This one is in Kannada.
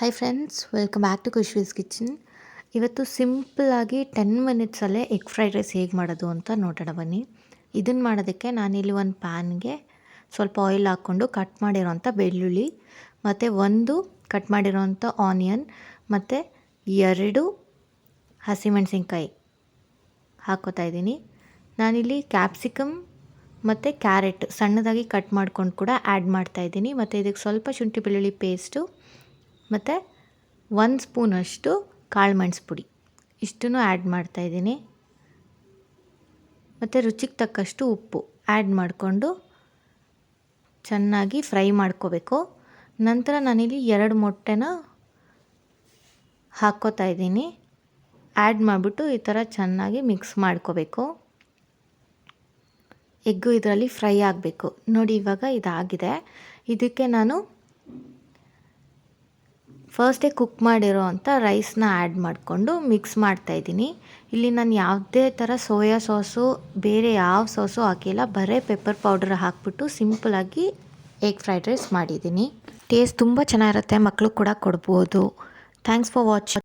Hi friends welcome back to Khushvi's Kitchen ಇವತ್ತು ಸಿಂಪಲ್ಲಾಗಿ ಟೆನ್ ಮಿನಿಟ್ಸಲ್ಲೇ ಎಗ್ ಫ್ರೈಡ್ ರೈಸ್ ಹೇಗೆ ಮಾಡೋದು ಅಂತ ನೋಡೋಣ ಬನ್ನಿ. ಇದನ್ನು ಮಾಡೋದಕ್ಕೆ ನಾನಿಲ್ಲಿ ಒಂದು ಪ್ಯಾನ್ಗೆ ಸ್ವಲ್ಪ ಆಯಿಲ್ ಹಾಕ್ಕೊಂಡು ಕಟ್ ಮಾಡಿರೋಂಥ ಬೆಳ್ಳುಳ್ಳಿ, ಮತ್ತು ಒಂದು ಕಟ್ ಮಾಡಿರೋಂಥ ಆನಿಯನ್ ಮತ್ತು ಎರಡು ಹಸಿಮೆಣಸಿನ್ಕಾಯಿ ಹಾಕೋತಾ ಇದ್ದೀನಿ. ನಾನಿಲ್ಲಿ ಕ್ಯಾಪ್ಸಿಕಮ್ ಮತ್ತು ಕ್ಯಾರೆಟ್ ಸಣ್ಣದಾಗಿ ಕಟ್ ಮಾಡ್ಕೊಂಡು ಕೂಡ ಆ್ಯಡ್ ಮಾಡ್ತಾಯಿದ್ದೀನಿ ಮತ್ತು ಇದಕ್ಕೆ ಸ್ವಲ್ಪ ಶುಂಠಿ ಬೆಳ್ಳುಳ್ಳಿ ಪೇಸ್ಟು ಮತ್ತು ಒಂದು ಸ್ಪೂನಷ್ಟು ಕಾಳು ಮೆಣಸು ಪುಡಿ. ಇಷ್ಟನ್ನು ಆ್ಯಡ್ ಮಾಡ್ತಾಯಿದ್ದೀನಿ ಮತ್ತು ರುಚಿಗೆ ತಕ್ಕಷ್ಟು ಉಪ್ಪು ಆ್ಯಡ್ ಮಾಡಿಕೊಂಡು ಚೆನ್ನಾಗಿ ಫ್ರೈ ಮಾಡ್ಕೋಬೇಕು. ನಂತರ ನಾನಿಲ್ಲಿ ಎರಡು ಮೊಟ್ಟೆನ ಹಾಕ್ಕೋತಾ ಇದ್ದೀನಿ. ಆ್ಯಡ್ ಮಾಡಿಬಿಟ್ಟು ಈ ಥರ ಚೆನ್ನಾಗಿ ಮಿಕ್ಸ್ ಮಾಡ್ಕೋಬೇಕು. ಎಗ್ಗು ಇದರಲ್ಲಿ ಫ್ರೈ ಆಗಬೇಕು. ನೋಡಿ ಇವಾಗ ಇದಾಗಿದೆ. ಇದಕ್ಕೆ ನಾನು ಫಸ್ಟೇ ಕುಕ್ ಮಾಡಿರೋ ಅಂಥ ರೈಸ್ನ ಆ್ಯಡ್ ಮಾಡಿಕೊಂಡು ಮಿಕ್ಸ್ ಮಾಡ್ತಾಯಿದ್ದೀನಿ ಇಲ್ಲಿ ನಾನು ಯಾವುದೇ ಥರ ಸೋಯಾ ಸಾಸು ಬೇರೆ ಯಾವ ಸಾಸು ಹಾಕಿಲ್ಲ. ಬರೀ ಪೆಪ್ಪರ್ ಪೌಡರ್ ಹಾಕ್ಬಿಟ್ಟು ಸಿಂಪಲಾಗಿ ಎಗ್ ಫ್ರೈಡ್ ರೈಸ್ ಮಾಡಿದ್ದೀನಿ. ಟೇಸ್ಟ್ ತುಂಬ ಚೆನ್ನಾಗಿರುತ್ತೆ ಮಕ್ಕಳು ಕೂಡ ಕೊಡ್ಬೋದು. Thanks for watch